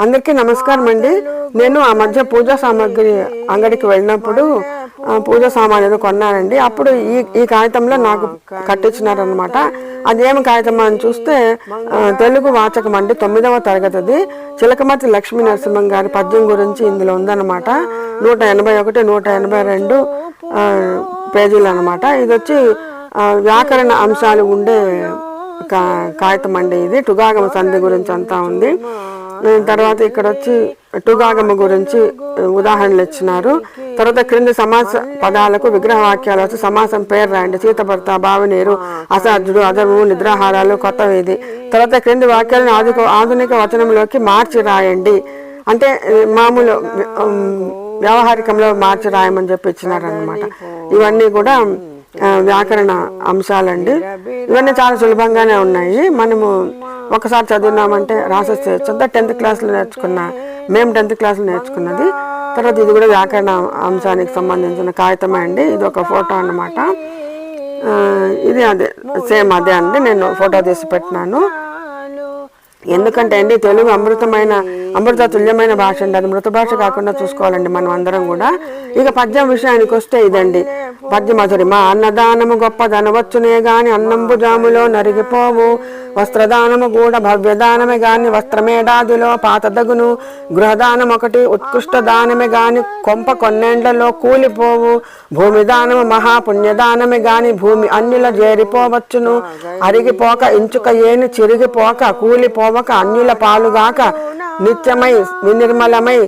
అందరికీ నమస్కారం అండి. నేను ఆ మధ్య పూజా సామాగ్రి అంగడికి వెళ్ళినప్పుడు పూజా సామాన్ ఏదో కొన్నానండి. అప్పుడు ఈ ఈ కాగితంలో నాకు కట్టించినారనమాట అదేమి కాగితం అని చూస్తే తెలుగు వాచకం అండి తొమ్మిదవ తరగతిది. చిలకమతి లక్ష్మీ నరసింహం గారి పద్యం గురించి ఇందులో ఉందన్నమాట. నూట ఎనభై ఒకటి నూట ఎనభై రెండు పేజీలు అనమాట ఇది వచ్చి వ్యాకరణ అంశాలు ఉండే కా- కాగితం అండి ఇది. టుగాగమ సంధి గురించి అంతా ఉంది. నేను తర్వాత ఇక్కడ వచ్చి టుగాగమ గురించి ఉదాహరణలు ఇచ్చినారు. తర్వాత క్రింది సమాస పదాలకు విగ్రహ వాక్యాలు వచ్చి సమాసం పేరు రాయండి. సీతభర్త బావినీరు అసాధ్యుడు అదర్వు నిద్రాహారాలు కొత్త వీధి తర్వాత క్రింది వాక్యాలను ఆధునిక ఆధునిక వచనంలోకి మార్చి రాయండి. అంటే మామూలు వ్యవహారికంలో మార్చి రాయమని చెప్పి ఇచ్చినారనమాట ఇవన్నీ కూడా వ్యాకరణ అంశాలండి. ఇవన్నీ చాలా సులభంగానే ఉన్నాయి. మనము ఒకసారి చదివినామంటే రాసేసేయచ్చు అంతా టెన్త్ క్లాస్లో నేర్చుకున్న మేము టెన్త్ క్లాస్లో నేర్చుకున్నది. తర్వాత ఇది కూడా వ్యాకరణ అంశానికి సంబంధించిన కాగితమే అండి. ఇది ఒక ఫోటో అన్నమాట. ఆ, ఇది అదే సేమ్ అదే అండి. నేను ఫోటో తీసి పెట్టినాను. ఎందుకంటే అండి తెలుగు అమృతమైన అమృత తుల్యమైన భాష అండి. అది మృత భాష కాకుండా చూసుకోవాలండి మనం అందరం కూడా. ఇక పద్యం విషయానికి వస్తే ఇదండి. పద్య మధురి మా అన్నదానము గొప్ప ధనవచ్చునే గాని అన్నంబు జాములో నరిగిపోవు. వస్త్రదానము కూడా భవ్యదానమే గాని వస్త్రమేడాదిలో పాతదగును గృహదానం ఒకటి ఉత్కృష్ట దానమే గాని కొంప కొన్నేండ్లలో కూలిపోవు. భూమి దానము మహాపుణ్యదానమే గాని భూమి అన్యుల చేరిపోవచ్చును అరిగిపోక ఇంచుక ఏని చిరిగిపోక కూలిపో కూలిపోవక అన్యుల పాలుగాక నిత్యమై వినిర్మలమై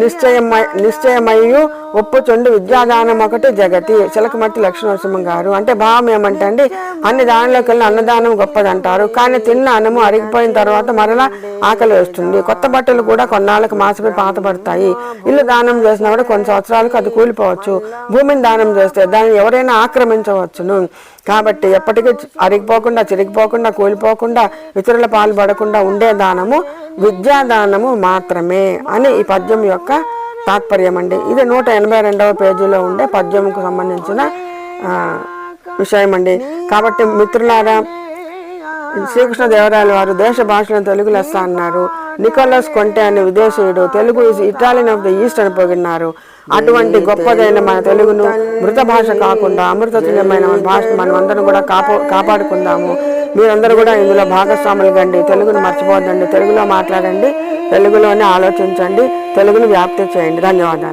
నిశ్చయమై నిశ్చయమయ్యు. ఒప్పుచుండు విద్యాదానం ఒకటి జగతి. చిలకమట్టి లక్ష్మీనరసింహం గారు. అంటే భావం ఏమంటే అండి అన్ని దానిలోకి వెళ్ళి అన్నదానం గొప్పదంటారు. కానీ తిన్న అన్నము అరిగిపోయిన తర్వాత మరలా ఆకలి వేస్తుంది. కొత్త బట్టలు కూడా కొన్నాళ్ళకి మాసమే పాతపడతాయి ఇల్లు దానం చేసినా కూడా కొన్ని సంవత్సరాలకు అది కూలిపోవచ్చు. భూమిని దానం చేస్తే దాన్ని ఎవరైనా ఆక్రమించవచ్చును. కాబట్టి ఎప్పటికీ అరిగిపోకుండా చిరిగిపోకుండా కూలిపోకుండా ఇతరుల పాలు పడకుండా ఉండే దానము విద్యాదానము మాత్రమే అని ఈ పద్యం యొక్క తాత్పర్యం అండి. ఇది నూట ఎనభై రెండవ పేజీలో ఉండే పద్యంకు సంబంధించిన విషయం అండి కాబట్టి మిత్రులారా శ్రీకృష్ణదేవరాయల వారు దేశ భాషలను తెలుగు లెస్స అన్నారు. నికోలస్ కొంటే అనే విదేశీయుడు Telugu Italian of the East అని పొగిడినారు. అటువంటి గొప్పదైన మన తెలుగును మృత భాష కాకుండా అమృతతుల్యమైన భాష మనం అందరం కూడా కాపా కాపాడుకుందాము. మీరందరూ కూడా ఇందులో భాగస్వాములు కండి. తెలుగును మర్చిపోద్దండి తెలుగులో మాట్లాడండి. తెలుగులోనే ఆలోచించండి. తెలుగును వ్యాప్తి చేయండి. ధన్యవాదాలు.